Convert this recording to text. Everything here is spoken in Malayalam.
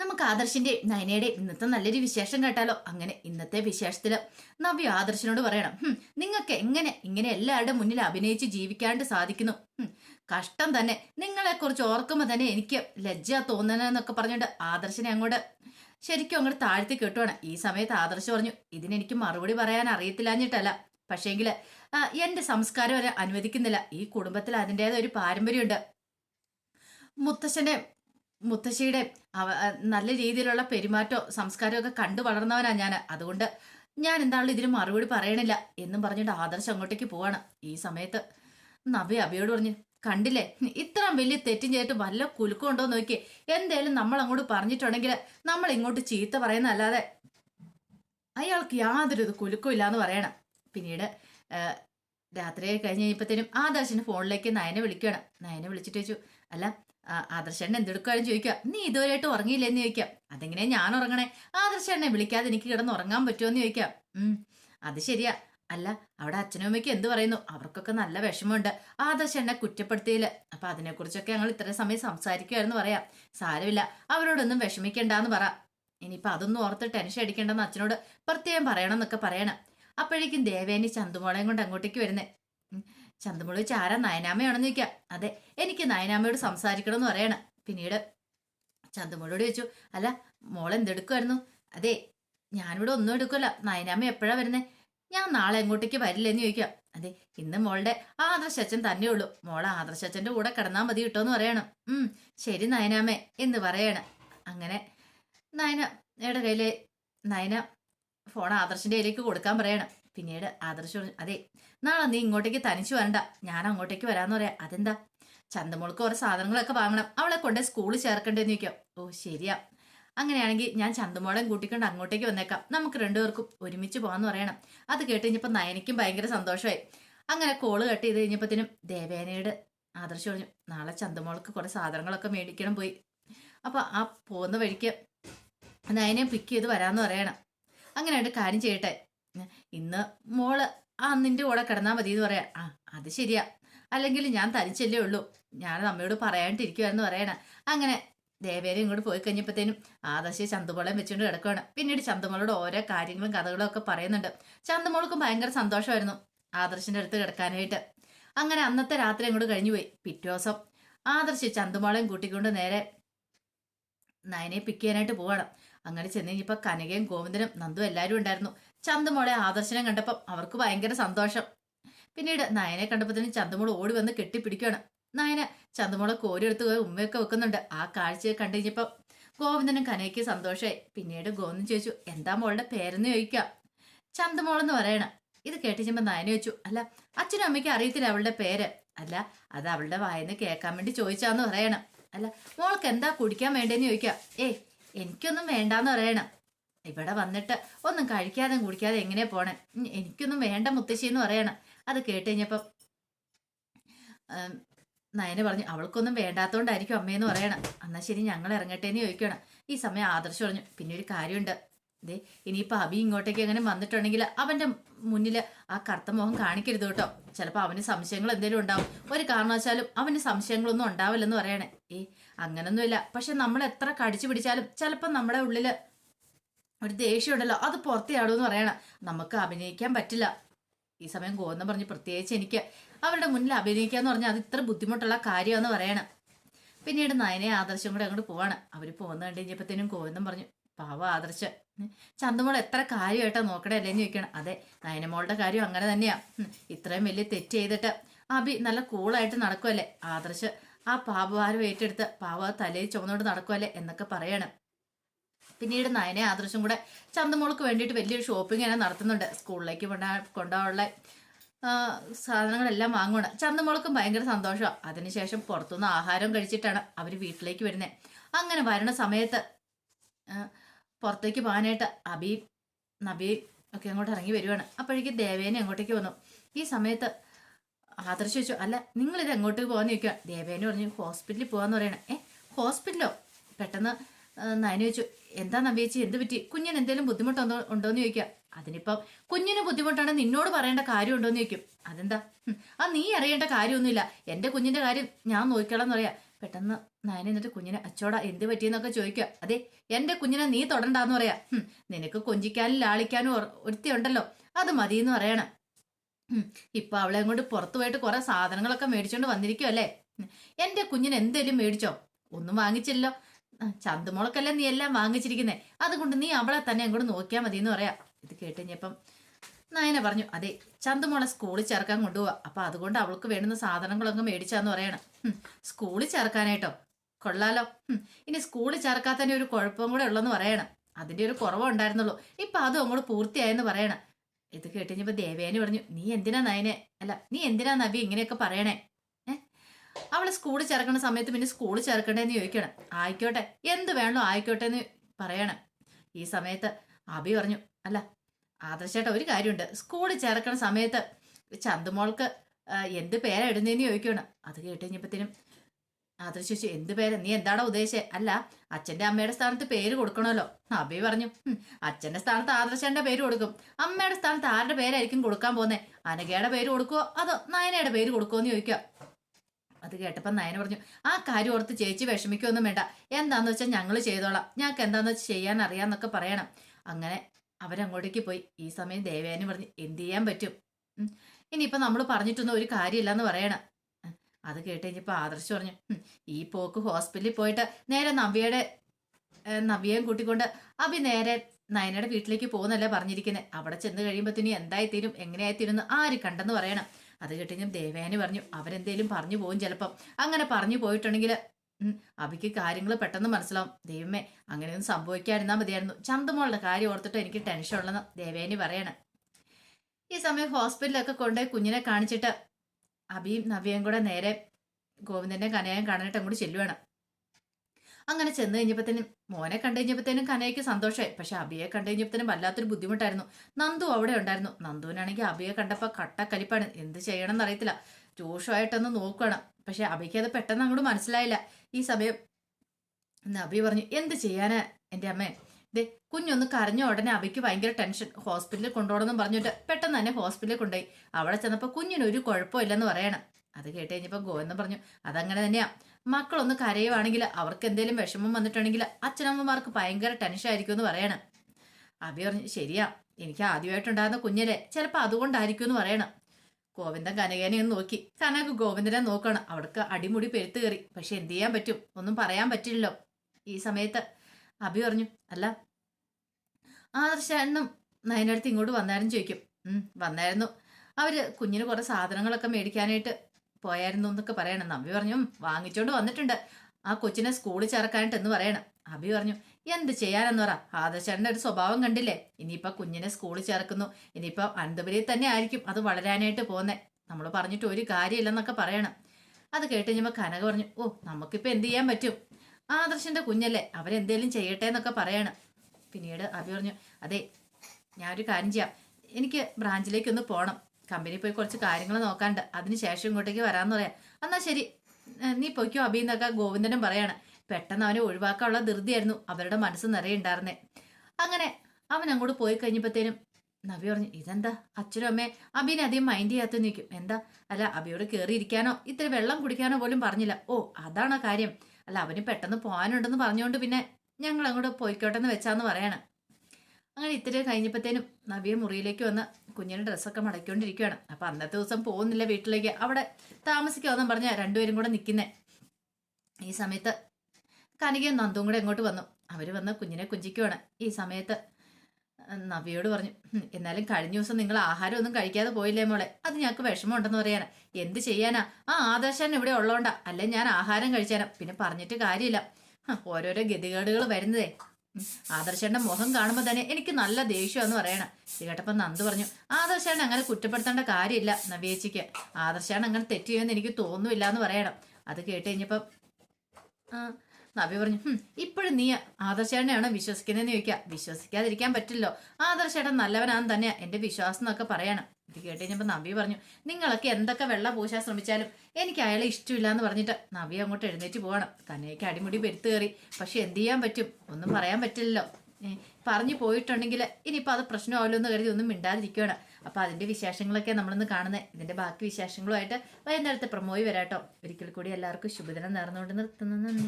നമുക്ക് ആദർശിന്റെ നയനയുടെ ഇന്നത്തെ നല്ലൊരു വിശേഷം കേട്ടാലോ? അങ്ങനെ ഇന്നത്തെ വിശേഷത്തിൽ നവ്യ ആദർശിനോട് പറയണം. നിങ്ങൾക്ക് എങ്ങനെ ഇങ്ങനെ എല്ലാവരുടെ മുന്നിൽ അഭിനയിച്ച് ജീവിക്കാണ്ട് സാധിക്കുന്നു? കഷ്ടം തന്നെ. നിങ്ങളെ കുറിച്ച് ഓർക്കുമ്പോൾ തന്നെ എനിക്ക് ലജ്ജ തോന്നണെന്നൊക്കെ പറഞ്ഞിട്ട് ആദർശിനെ അങ്ങോട്ട് ശരിക്കും അങ്ങോട്ട് താഴ്ത്തി കെട്ടുവാണ്. ഈ സമയത്ത് ആദർശ് പറഞ്ഞു ഇതിനെനിക്ക് മറുപടി പറയാൻ അറിയത്തില്ലാഞ്ഞിട്ടല്ല. പക്ഷേങ്കിൽ എന്റെ സംസ്കാരം വരെ അനുവദിക്കുന്നില്ല. ഈ കുടുംബത്തിൽ അതിന്റെതായ ഒരു പാരമ്പര്യമുണ്ട്. മുത്തശ്ശന്റെ മുത്തശ്ശിയുടെ നല്ല രീതിയിലുള്ള പെരുമാറ്റവും സംസ്കാരമോ ഒക്കെ കണ്ടു വളർന്നവനാ ഞാൻ അതുകൊണ്ട് ഞാൻ എന്താണല്ലോ ഇതിന് മറുപടി പറയണില്ല എന്നും പറഞ്ഞിട്ട് ആദർശം അങ്ങോട്ടേക്ക് പോവാണ്. ഈ സമയത്ത് നവ്യ അബിയോട് പറഞ്ഞു കണ്ടില്ലേ? ഇത്രയും വലിയ തെറ്റും ചെയ്തിട്ട് വല്ല കുലുക്കം ഉണ്ടോ നോക്കി എന്തേലും നമ്മൾ അങ്ങോട്ട് പറഞ്ഞിട്ടുണ്ടെങ്കിൽ നമ്മൾ ഇങ്ങോട്ട് ചീത്ത പറയുന്നതല്ലാതെ അയാൾക്ക് യാതൊരു കുലുക്കും ഇല്ലാന്ന് പറയണം. പിന്നീട് ആ, രാത്രി കഴിഞ്ഞ് കഴിഞ്ഞപ്പോഴത്തേനും ആദർശന് ഫോണിലേക്ക് നയനെ വിളിക്കുകയാണ് നയനെ വിളിച്ചിട്ട് ചോദിച്ചു അല്ല ആദർശണ്ണൻ ആദർശണ്ണ എന്തെടുക്കുകയാണ് ചോദിക്കുക നീ ഇതുവരെയായിട്ട് ഉറങ്ങിയില്ലെന്ന് ചോദിക്കാം അതെങ്ങനെ ഞാൻ ഉറങ്ങണേ? ആദർശണ്ണെ വിളിക്കാതെ എനിക്ക് കിടന്ന് ഉറങ്ങാൻ പറ്റുമോ എന്ന് ചോദിക്കാം ഉം അത് ശരിയാ. അല്ല അവിടെ അച്ഛനും അമ്മയ്ക്ക് എന്ത് പറയുന്നു? അവർക്കൊക്കെ നല്ല വിഷമമുണ്ട്. ആദർശണ്ണെ കുറ്റപ്പെടുത്തിയില്ല അപ്പൊ അതിനെക്കുറിച്ചൊക്കെ ഞങ്ങൾ ഇത്രയും സമയം സംസാരിക്കുകയായിരുന്നു പറയാം. സാരമില്ല അവരോടൊന്നും വിഷമിക്കണ്ടെന്ന് പറ. ഇനിയിപ്പൊ അതൊന്നും ഓർത്ത് ടെൻഷൻ അടിക്കേണ്ടെന്ന് അച്ഛനോട് പ്രത്യേകം പറയണം എന്നൊക്കെ പറയണം. അപ്പോഴേക്കും ദേവേനി ചന്തുമോളെയും കൊണ്ട് അങ്ങോട്ടേക്ക് വരുന്നേ. ഉം. ചന്തുമോൾ ചാര നയനാമയാണെന്ന് ചോദിക്കാം. അതെ എനിക്ക് നയനാമയോട് സംസാരിക്കണം എന്ന് പറയണം. പിന്നീട് ചന്തുമോളോട് ചോദിച്ചു അല്ല മോൾ എന്തെടുക്കുമായിരുന്നു അതെ ഞാനിവിടെ ഒന്നും എടുക്കില്ല നയനാമ എപ്പോഴാ വരുന്നേ? ഞാൻ നാളെ എങ്ങോട്ടേക്ക് വരില്ലെന്ന് ചോദിക്കാം. അതെ ഇന്ന് മോളുടെ ആദർശച്ചൻ തന്നെ ഉള്ളൂ മോളെ അച്ഛന്റെ കൂടെ കിടന്നാൽ മതി എന്ന് പറയണം. ഉം ശരി നയനാമേ എന്ന് പറയണം. അങ്ങനെ നയന നയനയുടെ കയ്യിലെ നയന ഫോൺ ആദർശിന്റെ കയ്യിലേക്ക് കൊടുക്കാൻ പറയണം. പിന്നീട് ആദർശ് അതെ നാളെ നീ ഇങ്ങോട്ടേക്ക് തനിച്ചു വരണ്ട. ഞാൻ അങ്ങോട്ടേക്ക് വരാന്ന് പറയാം. അതെന്താ? ചന്തമോൾക്ക് കുറേ സാധനങ്ങളൊക്കെ വാങ്ങണം. അവളെ കൊണ്ട് സ്കൂളിൽ ചേർക്കണ്ടേന്ന് ചോദിക്കാം. ഓ ശരിയാ. അങ്ങനെയാണെങ്കിൽ ഞാൻ ചന്തമോളെയും കൂട്ടിക്കൊണ്ട് അങ്ങോട്ടേക്ക് വന്നേക്കാം. നമുക്ക് രണ്ടുപേർക്കും ഒരുമിച്ച് പോകാന്ന് പറയണം. അത് കേട്ട് കഴിഞ്ഞപ്പോൾ നയനിക്കും ഭയങ്കര സന്തോഷമായി. അങ്ങനെ കോൾ കട്ട് ചെയ്ത് കഴിഞ്ഞപ്പോഴത്തേനും ദേവേനയുടെ ആദർശ് പറഞ്ഞു നാളെ ചന്തമോൾക്ക് കുറേ സാധനങ്ങളൊക്കെ മേടിക്കണം പോയി. അപ്പോൾ ആ പോകുന്ന വഴിക്ക് നയനെ പിക്ക് ചെയ്ത് വരാന്ന് പറയണം. അങ്ങനെയായിട്ട് കാര്യം ചെയ്യട്ടെ. ഇന്ന് മോൾ ആ നിന്റെ കൂടെ കിടന്നാൽ മതി എന്ന് പറയാം. ആ അത് ശരിയാ. അല്ലെങ്കിൽ ഞാൻ തനിച്ചല്ലേ ഉള്ളൂ. ഞാൻ അമ്മയോട് പറയാണ്ടിരിക്കുവായിരുന്നു പറയണ. അങ്ങനെ ദേവേനെ ഇങ്ങോട്ട് പോയി കഴിഞ്ഞപ്പോഴത്തേനും ആദർശി ചന്തുമോളെയും വെച്ചുകൊണ്ട് കിടക്കുകയാണ് പിന്നീട് ചന്തുമോളോട് ഓരോ കാര്യങ്ങളും കഥകളും ഒക്കെ പറയുന്നുണ്ട്. ചന്തുമോൾക്കും ഭയങ്കര സന്തോഷമായിരുന്നു ആദർശിന്റെ അടുത്ത് കിടക്കാനായിട്ട്. അങ്ങനെ അന്നത്തെ രാത്രി അങ്ങോട്ട് കഴിഞ്ഞുപോയി പിറ്റേ ദിവസം ആദർശി ചന്തുമോളെയും കൂട്ടിക്കൊണ്ട് നേരെ നയനെ പിക്ക് ചെയ്യാനായിട്ട് പോവാണ്. അങ്ങനെ ചെന്ന് കഴിഞ്ഞപ്പോൾ കനകയും ഗോവിന്ദനും നന്ദു എല്ലാവരും ഉണ്ടായിരുന്നു. ചന്തുമോളെ ആദർശനം കണ്ടപ്പം അവർക്ക് ഭയങ്കര സന്തോഷം. പിന്നീട് നയനെ കണ്ടപ്പോഴത്തേനും ചന്തുമോൾ ഓടി വന്ന് കെട്ടിപ്പിടിക്കുകയാണ് നയന ചന്തുമോളെ കോരിയെടുത്ത് ഉമ്മയൊക്കെ വെക്കുന്നുണ്ട്. ആ കാഴ്ചയെ കണ്ടു കഴിഞ്ഞപ്പോ ഗോവിന്ദനും കനയ്ക്ക് സന്തോഷമായി പിന്നീട് ഗോവിന്ദൻ ചോദിച്ചു എന്താ മോളുടെ പേരെന്ന് ചോദിക്കാം? ചന്തുമോളെന്ന് പറയണം. ഇത് കേട്ടിച്ചപ്പോ നയന ചോദിച്ചു അല്ല അച്ഛനും അമ്മയ്ക്ക് അറിയത്തില്ല അവളുടെ പേര്. അല്ല അത് അവളുടെ വായന്ന് കേൾക്കാൻ വേണ്ടി ചോദിച്ചാന്ന് പറയണം. അല്ല മോൾക്ക് എന്താ കുടിക്കാൻ വേണ്ടേന്ന് ചോദിക്കാം. ഏയ് എനിക്കൊന്നും വേണ്ടാന്ന് പറയണം. ഇവിടെ വന്നിട്ട് ഒന്നും കഴിക്കാതെ കുടിക്കാതെ എങ്ങനെ പോണേ? എനിക്കൊന്നും വേണ്ട മുത്തശ്ശി എന്ന് പറയണം. അത് കേട്ട് നയന പറഞ്ഞു അവൾക്കൊന്നും വേണ്ടാത്തോണ്ടായിരിക്കും അമ്മയെന്ന് പറയണം. എന്നാ ശരി ഞങ്ങൾ ഇറങ്ങട്ടെ എന്ന് ചോദിക്കണം. ഈ സമയം ആദർശ് പറഞ്ഞു പിന്നെ ഒരു കാര്യമുണ്ട്. ദേ ഇനിയിപ്പോ അബി ഇങ്ങോട്ടേക്ക് അങ്ങനെ വന്നിട്ടുണ്ടെങ്കിൽ അവന്റെ മുന്നിൽ ആ കറുത്ത മുഖം കാണിക്കരുത് കേട്ടോ. ചിലപ്പോൾ അവന് സംശയങ്ങൾ എന്തെങ്കിലും ഉണ്ടാവും. ഒരു കാരണവശാലും അവന് സംശയങ്ങളൊന്നും ഉണ്ടാവില്ലെന്ന് പറയണേ. ഏ അങ്ങനൊന്നുമില്ല. പക്ഷെ നമ്മൾ എത്ര കടിച്ചു പിടിച്ചാലും ചിലപ്പോൾ നമ്മുടെ ഉള്ളിൽ ഒരു ദേഷ്യം ഉണ്ടല്ലോ അത് പുറത്തെയാടുമെന്ന് പറയണം. നമുക്ക് അഭിനയിക്കാൻ പറ്റില്ല. ഈ സമയം ഗോവിന്ദൻ പറഞ്ഞ് പ്രത്യേകിച്ച് എനിക്ക് അവരുടെ മുന്നിൽ അഭിനയിക്കാന്ന് പറഞ്ഞാൽ അത് ഇത്ര ബുദ്ധിമുട്ടുള്ള കാര്യമാണെന്ന് പറയണം. പിന്നീട് നയനെ ആദർശം കൂടെ അങ്ങോട്ട് പോവാണ്. അവർ പോകുന്ന കണ്ടു കഴിഞ്ഞപ്പോഴത്തേനും ഗോവിന്ദം പറഞ്ഞു പാവ ആദർശ് ചന്തമോൾ എത്ര കാര്യമായിട്ടാ നോക്കണേ അല്ലേന്ന് ചോദിക്കണം. അതെ നയനമോളുടെ കാര്യം അങ്ങനെ തന്നെയാ. ഇത്രയും വലിയ തെറ്റ് ചെയ്തിട്ട് അഭി നല്ല കൂളായിട്ട് നടക്കുമല്ലേ ആദർശ് ആ പാപഭാരം ഏറ്റെടുത്ത് പാവ തലയിൽ ചുമന്നുകൊണ്ട് നടക്കുമല്ലേ എന്നൊക്കെ പറയണം. പിന്നീട് നയനെ ആദർശം കൂടെ ചന്തമോൾക്ക് വേണ്ടിയിട്ട് വലിയൊരു ഷോപ്പിംഗ് തന്നെ നടത്തുന്നുണ്ട്. സ്കൂളിലേക്ക് കൊണ്ടാ കൊണ്ടുപോകാനുള്ള സാധനങ്ങളെല്ലാം വാങ്ങുകയാണ് ചന്തമോൾക്കും ഭയങ്കര സന്തോഷമാണ് അതിനുശേഷം പുറത്തുനിന്ന് ആഹാരം കഴിച്ചിട്ടാണ് അവർ വീട്ടിലേക്ക് വരുന്നത് അങ്ങനെ വരണ സമയത്ത് പുറത്തേക്ക് പോകാനായിട്ട് അബീം നബീം ഒക്കെ അങ്ങോട്ട് ഇറങ്ങി വരുവാണ്. അപ്പോഴേക്കും ദേവേനെ അങ്ങോട്ടേക്ക് വന്നു. ഈ സമയത്ത് ആദർശ് ചോദിച്ചു അല്ല നിങ്ങൾ ഇത് എങ്ങോട്ടേക്ക് പോകാൻ ചോദിക്കുക ദേവേനെ പറഞ്ഞു ഹോസ്പിറ്റലിൽ പോകാന്ന് പറയണേ. ഏ ഹോസ്പിറ്റലോ? പെട്ടെന്ന് നയന ചോദിച്ചു എന്താ നബിയേച്ചി എന്ത് പറ്റി? കുഞ്ഞിന് എന്തെങ്കിലും ബുദ്ധിമുട്ടോ ഉണ്ടോയെന്ന് ചോദിക്കുക അതിനിപ്പം കുഞ്ഞിന് ബുദ്ധിമുട്ടാണ് നിന്നോട് പറയേണ്ട കാര്യം ഉണ്ടോന്ന് ചോദിക്കും. അതെന്താ? ആ നീ അറിയേണ്ട കാര്യമൊന്നുമില്ല. എന്റെ കുഞ്ഞിന്റെ കാര്യം ഞാൻ നോക്കിക്കോളാന്ന് പറയാം. പെട്ടെന്ന് നയന എന്നിട്ട് കുഞ്ഞിനെ അച്ചോടാ എന്ത് പറ്റിയെന്നൊക്കെ ചോദിക്കുക. അതെ എന്റെ കുഞ്ഞിനെ നീ തൊടണ്ടാന്ന് പറയാ. നിനക്ക് കൊഞ്ചിക്കാനും ലാളിക്കാനും ഒരുത്തി ഒരുത്തിയുണ്ടല്ലോ. അത് മതിയെന്ന് പറയണം. ഇപ്പൊ അവളെ കൊണ്ട് പുറത്തു പോയിട്ട് കുറെ സാധനങ്ങളൊക്കെ മേടിച്ചോണ്ട് വന്നിരിക്കുമല്ലേ എന്റെ കുഞ്ഞിന് എന്തേലും മേടിച്ചോ? ഒന്നും വാങ്ങിച്ചില്ലല്ലോ. ചന്തുമോളക്കല്ലേ നീ എല്ലാം വാങ്ങിച്ചിരിക്കുന്നേ? അതുകൊണ്ട് നീ അവളെ തന്നെ അങ്ങോട്ട് നോക്കിയാൽ മതി എന്ന് പറയാ. ഇത് കേട്ടുകഴിഞ്ഞപ്പം നയന പറഞ്ഞു അതെ ചന്തുമോളെ സ്കൂളിൽ ചേർക്കാൻ കൊണ്ടുപോവാ. അപ്പൊ അതുകൊണ്ട് അവൾക്ക് വേണ്ടുന്ന സാധനങ്ങളൊക്കെ മേടിച്ചാന്ന് പറയണം. സ്കൂളിൽ ചേർക്കാനായിട്ടോ? കൊള്ളാലോ. ഇനി സ്കൂളിൽ ചേർക്കാത്തതിന്റെ ഒരു കുഴപ്പം കൂടെ ഉള്ളെന്ന് പറയണം. അതിന്റെ ഒരു കുറവുണ്ടായിരുന്നുള്ളൂ ഇപ്പൊ അതും അങ്ങോട്ട് പൂർത്തിയായെന്ന് പറയണം. ഇത് കേട്ടിപ്പോ ദേവേനി പറഞ്ഞു നീ എന്തിനാ നയനെ? അല്ല നീ എന്തിനാ നബി ഇങ്ങനെയൊക്കെ പറയണേ? അവളെ സ്കൂളിൽ ചേർക്കുന്ന സമയത്ത് പിന്നെ സ്കൂളിൽ ചേർക്കണ്ടേന്ന് ചോദിക്കണം. ആയിക്കോട്ടെ എന്ത് വേണോ ആയിക്കോട്ടെ എന്ന് പറയണം. ഈ സമയത്ത് അബി പറഞ്ഞു അല്ല ആദർശേട്ട ഒരു കാര്യമുണ്ട്. സ്കൂളിൽ ചേർക്കണ സമയത്ത് ചന്തുമോൾക്ക് എന്ത് പേരാ ഇടുന്നതെന്ന് ചോദിക്കണം. അത് കേട്ട് കഴിഞ്ഞപ്പത്തേനും ആദർശ എന്തു എന്ത് പേര്? നീ എന്താണോ ഉദ്ദേശം അല്ല അച്ഛന്റെ അമ്മയുടെ സ്ഥാനത്ത് പേര് കൊടുക്കണമല്ലോ. അബി പറഞ്ഞു അച്ഛന്റെ സ്ഥാനത്ത് ആദർശന്റെ പേര് കൊടുക്കും. അമ്മയുടെ സ്ഥാനത്ത് ആരുടെ പേരായിരിക്കും കൊടുക്കാൻ പോന്നെ അനഘയുടെ പേര് കൊടുക്കുവോ? അതോ നയനയുടെ പേര് കൊടുക്കുവോ എന്ന് ചോദിക്കുക. അത് കേട്ടപ്പോൾ നയന പറഞ്ഞു ആ കാര്യം ഓർത്ത് ചേച്ചി വിഷമിക്കൊന്നും വേണ്ട. എന്താന്ന് വെച്ചാൽ ഞങ്ങൾ ചെയ്തോളാം. ഞങ്ങൾക്ക് എന്താന്ന് വെച്ചാൽ ചെയ്യാൻ അറിയാന്നൊക്കെ പറയണം. അങ്ങനെ അവരങ്ങോട്ടേക്ക് പോയി. ഈ സമയം ദേവയാനി പറഞ്ഞു എന്ത് ചെയ്യാൻ പറ്റും? ഉം. ഇനിയിപ്പോ നമ്മൾ പറഞ്ഞിട്ടൊന്നും ഒരു കാര്യമില്ലെന്ന് പറയണം. അത് കേട്ട് കഴിഞ്ഞപ്പോൾ ആദർശ് പറഞ്ഞു ഈ പോക്ക് ഹോസ്പിറ്റലിൽ പോയിട്ട് നേരെ നവ്യയുടെ നവ്യയും കൂട്ടിക്കൊണ്ട് അഭി നേരെ നയനയുടെ വീട്ടിലേക്ക് പോകുന്നല്ലേ പറഞ്ഞിരിക്കുന്നത് അവിടെ ചെന്ന് കഴിയുമ്പോൾ കഴിയുമ്പോഴത്തേനും എന്തായിത്തീരും എങ്ങനെയായിത്തീരും എന്ന് ആര് കണ്ടെന്ന് പറയണം. അത് കേട്ടുകഴിഞ്ഞാൽ ദേവേനെ പറഞ്ഞു അവരെന്തേലും പറഞ്ഞു പോകും ചിലപ്പം. അങ്ങനെ പറഞ്ഞു പോയിട്ടുണ്ടെങ്കിൽ അബിക്ക് കാര്യങ്ങൾ പെട്ടെന്ന് മനസ്സിലാവും. ദൈവമേ അങ്ങനെയൊന്നും സംഭവിക്കാതിരുന്നാൽ മതിയായിരുന്നു. ചന്തമോളുടെ കാര്യം ഓർത്തിട്ട് എനിക്ക് ടെൻഷൻ ഉള്ളെന്ന് ദേവേനി പറയണം. ഈ സമയം ഹോസ്പിറ്റലൊക്കെ കൊണ്ടുപോയി കുഞ്ഞിനെ കാണിച്ചിട്ട് അബിയും നവ്യയും കൂടെ നേരെ ഗോവിന്ദന്റെ കനയം കാണാനായിട്ട് അങ്ങോട്ട് ചെല്ലുവാണ്. അങ്ങനെ ചെന്ന് കഴിഞ്ഞപ്പോഴത്തേനും മോനെ കണ്ടു കഴിഞ്ഞപ്പോഴത്തേനും കനയ്ക്ക് സന്തോഷമായി. പക്ഷെ അബിയെ കണ്ടു കഴിഞ്ഞപ്പോഴത്തേനും വല്ലാത്തൊരു ബുദ്ധിമുട്ടായിരുന്നു. നന്ദു അവിടെ ഉണ്ടായിരുന്നു. നന്ദുവിനാണെങ്കിൽ അബിയെ കണ്ടപ്പോൾ കട്ടക്കലിപ്പാണ് എന്ത് ചെയ്യണം എന്നറിയത്തില്ല രൂക്ഷമായിട്ടൊന്ന് നോക്കുകയാണ് പക്ഷെ അബിക്ക് അത് പെട്ടെന്ന് അങ്ങോട്ട് മനസ്സിലായില്ല. ഈ സമയം നബി പറഞ്ഞു എന്ത് ചെയ്യാനാ എന്റെ അമ്മേ? ദേ കുഞ്ഞൊന്ന് കരഞ്ഞ ഉടനെ അവയ്ക്ക് ഭയങ്കര ടെൻഷൻ. ഹോസ്പിറ്റലിൽ കൊണ്ടുപോകണമെന്ന് പറഞ്ഞിട്ട് പെട്ടെന്ന് തന്നെ ഹോസ്പിറ്റലിൽ കൊണ്ടുപോയി. അവിടെ ചെന്നപ്പോൾ കുഞ്ഞിന് ഒരു കുഴപ്പമില്ലെന്ന് പറയണം. അത് കേട്ട് കഴിഞ്ഞപ്പോൾ ഗോവിന്ദൻ പറഞ്ഞു അതങ്ങനെ തന്നെയാ. മക്കളൊന്ന് കരയുവാണെങ്കിൽ അവർക്ക് എന്തെങ്കിലും വിഷമം വന്നിട്ടുണ്ടെങ്കിൽ അച്ഛനമ്മമാർക്ക് ഭയങ്കര ടെൻഷൻ ആയിരിക്കും എന്ന് പറയണം. അബി പറഞ്ഞു ശരിയാ. എനിക്ക് ആദ്യമായിട്ടുണ്ടാകുന്ന കുഞ്ഞല്ലേ. ചിലപ്പോൾ അതുകൊണ്ടായിരിക്കും എന്ന് പറയണം. ഗോവിന്ദൻ കനകേനെ ഒന്ന് നോക്കി. കനക ഗോവിന്ദനെ നോക്കണം. അവിടേക്ക് അടിമുടി പെരുത്ത് കയറി. പക്ഷെ എന്ത് ചെയ്യാൻ പറ്റും? ഒന്നും പറയാൻ പറ്റില്ലല്ലോ. ഈ സമയത്ത് അബി പറഞ്ഞു അല്ല. ആദർശനും നയനടുത്ത് ഇങ്ങോട്ട് വന്നായിരുന്നു ചോദിക്കും. വന്നായിരുന്നു. അവർ കുഞ്ഞിന് കുറെ സാധനങ്ങളൊക്കെ മേടിക്കാനായിട്ട് പോയായിരുന്നു എന്നൊക്കെ പറയണം. നമ്പി പറഞ്ഞു വാങ്ങിച്ചോണ്ട് വന്നിട്ടുണ്ട്. ആ കൊച്ചിനെ സ്കൂളിൽ ചേർക്കാനായിട്ട് എന്ന് പറയണം. അബി പറഞ്ഞു എന്ത് ചെയ്യാനെന്ന് പറ. ആദർശന്റെ ഒരു സ്വഭാവം കണ്ടില്ലേ? ഇനിയിപ്പോ കുഞ്ഞിനെ സ്കൂളിൽ ചേർക്കുന്നു. ഇനിയിപ്പോ അനന്തപുരിയിൽ തന്നെ ആയിരിക്കും അത് വളരാനായിട്ട് പോകുന്നേ. നമ്മൾ പറഞ്ഞിട്ട് ഒരു കാര്യമില്ലെന്നൊക്കെ പറയണം. അത് കേട്ട് കഴിഞ്ഞപ്പോൾ കനക പറഞ്ഞു ഓ നമുക്കിപ്പോ എന്ത് ചെയ്യാൻ പറ്റും? ആദർശന്റെ കുഞ്ഞല്ലേ? അവരെന്തേലും ചെയ്യട്ടെ എന്നൊക്കെ പറയാണ്. പിന്നീട് അഭി പറഞ്ഞു അതെ ഞാൻ ഒരു കാര്യം ചെയ്യാം. എനിക്ക് ബ്രാഞ്ചിലേക്ക് ഒന്ന് പോകണം കമ്പനി പോയി കുറച്ച് കാര്യങ്ങൾ നോക്കാണ്ട് അതിന് ശേഷം ഇങ്ങോട്ടേക്ക് വരാമെന്ന് പറയാം. എന്നാ ശരി. നീ പൊയ്ക്കോ അഭി എന്നൊക്കെ ഗോവിന്ദനും പറയാണ്. പെട്ടെന്ന് അവനെ ഒഴിവാക്കാനുള്ള ധൃതിയായിരുന്നു അവരുടെ മനസ്സ് നിറയെ ഉണ്ടായിരുന്നേ. അങ്ങനെ അവൻ അങ്ങോട്ട് പോയി കഴിഞ്ഞപ്പോഴത്തേനും നബി പറഞ്ഞു ഇതെന്താ? അച്ഛനും അമ്മേ അബീനെ അധികം മൈൻഡ് ചെയ്യാത്ത നിൽക്കും എന്താ? അല്ല അബിയോട് കയറിയിരിക്കാനോ ഇത്തിരി വെള്ളം കുടിക്കാനോ പോലും പറഞ്ഞില്ല. ഓ അതാണ് കാര്യം? അല്ല അവന് പെട്ടെന്ന് പോകാനുണ്ടെന്ന് പറഞ്ഞുകൊണ്ട് പിന്നെ ഞങ്ങൾ അങ്ങോട്ട് പോയിക്കോട്ടെ എന്ന് വെച്ചാന്ന് പറയണം. അങ്ങനെ ഇത്തിരി കഴിഞ്ഞപ്പോഴത്തേനും നവിയെ മുറിയിലേക്ക് വന്ന് കുഞ്ഞിന്റെ ഡ്രസ്സൊക്കെ മടക്കിക്കൊണ്ടിരിക്കുകയാണ് അപ്പം അന്നത്തെ ദിവസം പോകുന്നില്ല വീട്ടിലേക്ക്. അവിടെ താമസിക്കാമെന്നും പറഞ്ഞ രണ്ടുപേരും കൂടെ നിൽക്കുന്നേ ഈ സമയത്ത് കനികയും നന്ദും കൂടെ ഇങ്ങോട്ട് വന്നു? അവർ വന്ന് കുഞ്ഞിനെ കുഞ്ചിക്കുവാണ്. ഈ സമയത്ത് നവിയോട് പറഞ്ഞു "ഹും, എന്നാലും കഴിഞ്ഞ ദിവസം നിങ്ങൾ ആഹാരം ഒന്നും കഴിക്കാതെ പോയില്ലേ മോളെ? അത് ഞങ്ങൾക്ക് വിഷമമുണ്ടെന്ന് പറയാനാ. എന്ത് ചെയ്യാനാ? ആ ആദർശൻ ഇവിടെ ഉള്ളോണ്ടാ. അല്ലെ ഞാൻ ആഹാരം കഴിച്ചാനാ പിന്നെ പറഞ്ഞിട്ട് കാര്യമില്ല. ഓരോരോ ഗതികേടുകൾ വരുന്നതേ. ആദർശന്റെ മുഖം കാണുമ്പോൾ തന്നെ എനിക്ക് നല്ല ദേഷ്യമെന്ന് പറയണം. ഇത് കേട്ടപ്പോൾ നന്ദു പറഞ്ഞു ആദർശാണ് അങ്ങനെ കുറ്റപ്പെടുത്തേണ്ട കാര്യമില്ല നവിയേച്ചിക്ക്. ആദർശാണ് അങ്ങനെ തെറ്റ് ചെയ്യുമെന്ന് എനിക്ക് തോന്നുന്നില്ല എന്ന് പറയണം. അത് കേട്ട് കഴിഞ്ഞപ്പം നബി പറഞ്ഞു "ഹും, ഇപ്പോഴും നീ ആദർശേട്ടനെയാണോ വിശ്വസിക്കുന്നതെന്ന് ചോദിക്കുക? വിശ്വസിക്കാതിരിക്കാൻ പറ്റില്ലോ. ആദർശേട്ടൻ നല്ലവനാന്ന് തന്നെയാ എന്റെ വിശ്വാസം എന്നൊക്കെ പറയണം. ഇത് കേട്ട് കഴിഞ്ഞപ്പോൾ പറഞ്ഞു നിങ്ങളൊക്കെ എന്തൊക്കെ വെള്ളം പൂശാൻ ശ്രമിച്ചാലും എനിക്ക് അയാളെ ഇഷ്ടമില്ല എന്ന് പറഞ്ഞിട്ട് നബി അങ്ങോട്ട് എഴുന്നേറ്റ് പോകണം. തന്നേക്ക് അടിമുടി പെരുത്ത് കയറി. പക്ഷെ എന്ത് ചെയ്യാൻ പറ്റും? ഒന്നും പറയാൻ പറ്റില്ലല്ലോ. പറഞ്ഞു പോയിട്ടുണ്ടെങ്കിൽ ഇനിയിപ്പോൾ അത് പ്രശ്നമാവല്ലോ എന്ന് കരുതി ഒന്നും മിണ്ടാതിരിക്കുകയാണ് അപ്പോൾ അതിന്റെ വിശേഷങ്ങളൊക്കെ നമ്മളിന്ന് കാണുന്നത് ഇതിന്റെ ബാക്കി വിശേഷങ്ങളുമായിട്ട് വൈകുന്നേരത്തെ പ്രമോയി വരാട്ടോ. ഒരിക്കൽ കൂടി എല്ലാവർക്കും ശുഭദിനം നേർന്നുകൊണ്ട് നിർത്തുന്നു. നന്ദി.